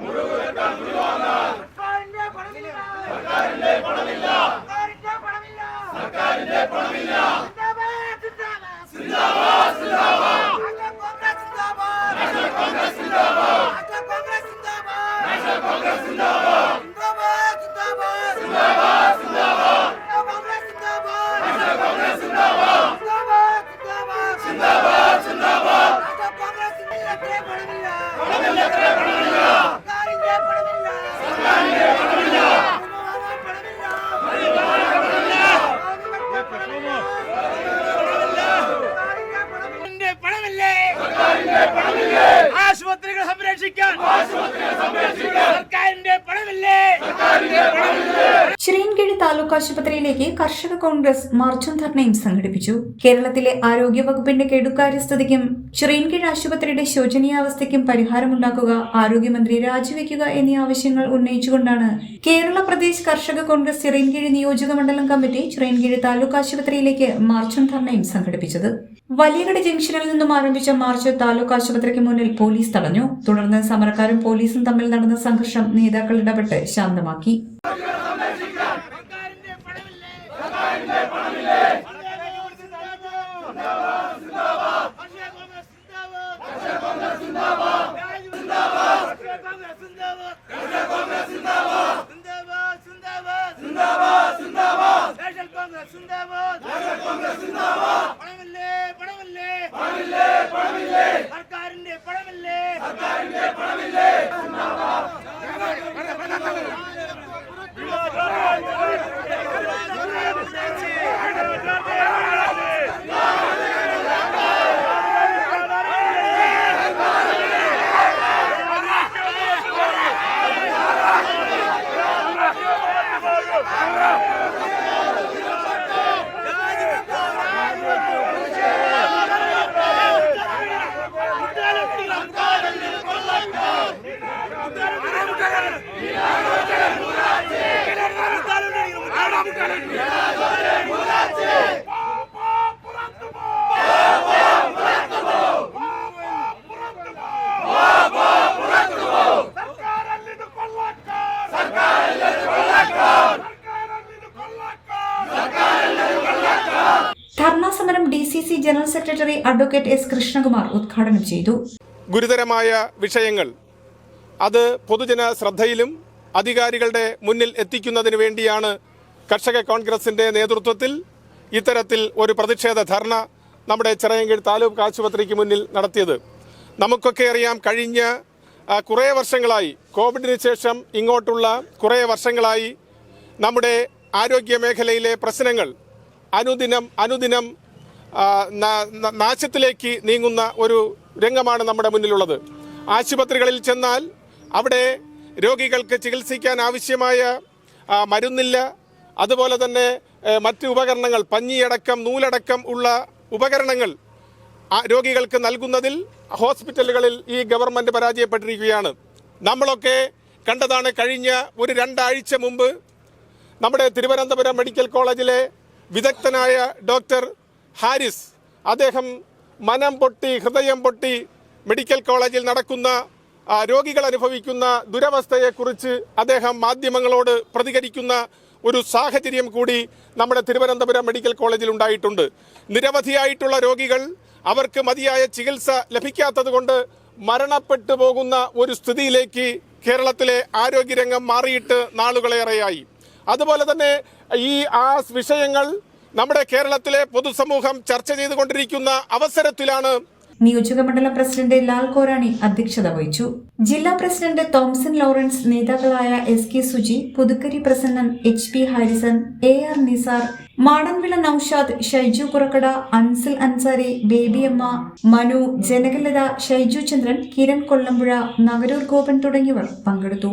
മുറിവുകെട്ടാൻ തുണിവാങ്ങാൻ Mais uma criança mesmo. Taluk ആശുപത്രിയിലേക്ക് കർഷക കോൺഗ്രസ് മാർച്ചും ധർണയും സംഘടിപ്പിച്ചു. കേരളത്തിലെ ആരോഗ്യ വകുപ്പിന്റെ കെടുകാര്യസ്ഥതയ്ക്കും ചിറീൻകീഴ് ആശുപത്രിയുടെ ശോചനീയാവസ്ഥയ്ക്കും പരിഹാരമുണ്ടാക്കുക ആരോഗ്യമന്ത്രി രാജിവെക്കുക എന്നീ ആവശ്യങ്ങൾ ഉന്നയിച്ചുകൊണ്ടാണ് കേരള പ്രദേശ് കർഷക കോൺഗ്രസ് ചിറീൻകീഴ് നിയോജക മണ്ഡലം കമ്മിറ്റി ചിറീൻകീഴ് താലൂക്ക് ആശുപത്രിയിലേക്ക് മാർച്ചും ധർണയും സംഘടിപ്പിച്ചത്. വലിയകട ജംഗ്ഷനിൽ നിന്നും ആരംഭിച്ച മാർച്ച് താലൂക്ക് ആശുപത്രിക്ക് മുന്നിൽ പോലീസ് തടഞ്ഞു. തുടർന്ന് സമരക്കാരും പോലീസും തമ്മിൽ നടന്ന സംഘർഷം നേതാക്കൾ ഇടപെട്ട് ശാന്തമാക്കി. നാഷണൽ കോൺഗ്രസ് സിന്ദാബാദ് നാഷണൽ കോൺഗ്രസ് സിന്ദാബാദ് പണമില്ലേ പണമില്ലേ പണമില്ലേ പണമില്ലേ സർക്കാരിന്റെ പണമില്ലേ സർക്കാരിന്റെ പണമില്ലേ C general secretary advocate S Krishnakumar ഉദ്ഘാടനം ചെയ്തു. ഗുരുതരമായ വിഷയങ്ങൾ. അത് പൊതുജന ശ്രദ്ധയിലും അധികാരികളുടെ മുന്നിൽ എത്തിക്കുന്നതിന് വേണ്ടിയാണ് കർഷക കോൺഗ്രസിന്റെ നേതൃത്വത്തിൽ ഇത്തരത്തിൽ ഒരു പ്രതിഷേധ ധർണ നമ്മുടെ ചിറയൻകീഴ് താലൂക്ക് ആശുപത്രിക്ക് മുന്നിൽ നടത്തിയത്. നമുക്കൊക്കെ അറിയാം കഴിഞ്ഞ കുറേ വർഷങ്ങളായി കോവിഡിന് ശേഷം ഇങ്ങോട്ടുള്ള കുറേ വർഷങ്ങളായി നമ്മുടെ ആരോഗ്യ മേഖലയിലെ പ്രശ്നങ്ങൾ അനുദിനം അനുദിനം നാശത്തിലേക്ക് നീങ്ങുന്ന ഒരു രംഗമാണ് നമ്മുടെ മുന്നിലുള്ളത്. ആശുപത്രികളിൽ ചെന്നാൽ അവിടെ രോഗികൾക്ക് ചികിത്സിക്കാൻ ആവശ്യമായ മരുന്നില്ല. അതുപോലെ തന്നെ മറ്റ് ഉപകരണങ്ങൾ പഞ്ഞിയടക്കം നൂലടക്കം ഉള്ള ഉപകരണങ്ങൾ രോഗികൾക്ക് നൽകുന്നതിൽ ഹോസ്പിറ്റലുകളിൽ ഈ ഗവൺമെന്റ് പരാജയപ്പെട്ടിരിക്കുകയാണ്. നമ്മളൊക്കെ കണ്ടതാണ് കഴിഞ്ഞ ഒരു രണ്ടാഴ്ച മുമ്പ് നമ്മുടെ തിരുവനന്തപുരം മെഡിക്കൽ കോളേജിലെ വിദഗ്ധനായ ഡോക്ടർ ഹാരിസ് അദ്ദേഹം മനം പൊട്ടി ഹൃദയം പൊട്ടി മെഡിക്കൽ കോളേജിൽ നടക്കുന്ന രോഗികൾ അനുഭവിക്കുന്ന ദുരവസ്ഥയെക്കുറിച്ച് അദ്ദേഹം മാധ്യമങ്ങളോട് പ്രതികരിക്കുന്ന ഒരു സാഹചര്യം കൂടി നമ്മുടെ തിരുവനന്തപുരം മെഡിക്കൽ കോളേജിൽ ഉണ്ടായിട്ടുണ്ട്. നിരവധിയായിട്ടുള്ള രോഗികൾ അവർക്ക് മതിയായ ചികിത്സ ലഭിക്കാത്തതുകൊണ്ട് മരണപ്പെട്ടു പോകുന്ന ഒരു സ്ഥിതിയിലേക്ക് കേരളത്തിലെ ആരോഗ്യരംഗം മാറിയിട്ട് നാളുകളേറെയായി. അതുപോലെ തന്നെ ഈ ആ വിഷയങ്ങൾ നമ്മുടെ കേരളത്തിലെ പൊതുസമൂഹം ചർച്ച ചെയ്തുകൊണ്ടിരിക്കുന്ന അവസരത്തിലാണ് നിയോജക മണ്ഡലം പ്രസിഡന്റ് ലാൽ കോരാണി അധ്യക്ഷത വഹിച്ചു. ജില്ലാ പ്രസിഡന്റ് തോംസൺ ലോറൻസ് നേതാക്കളായ S K Suji Puthukkari Prasannan H P Harrison A R Nisar Madanvila Noushad Shaiju Purakkada Ansil Ansari Babyamma Manu Janakalatha Shaiju Chandran Kiran Kollampuzha Nagaroor Gopan തുടങ്ങിയവർ പങ്കെടുത്തു.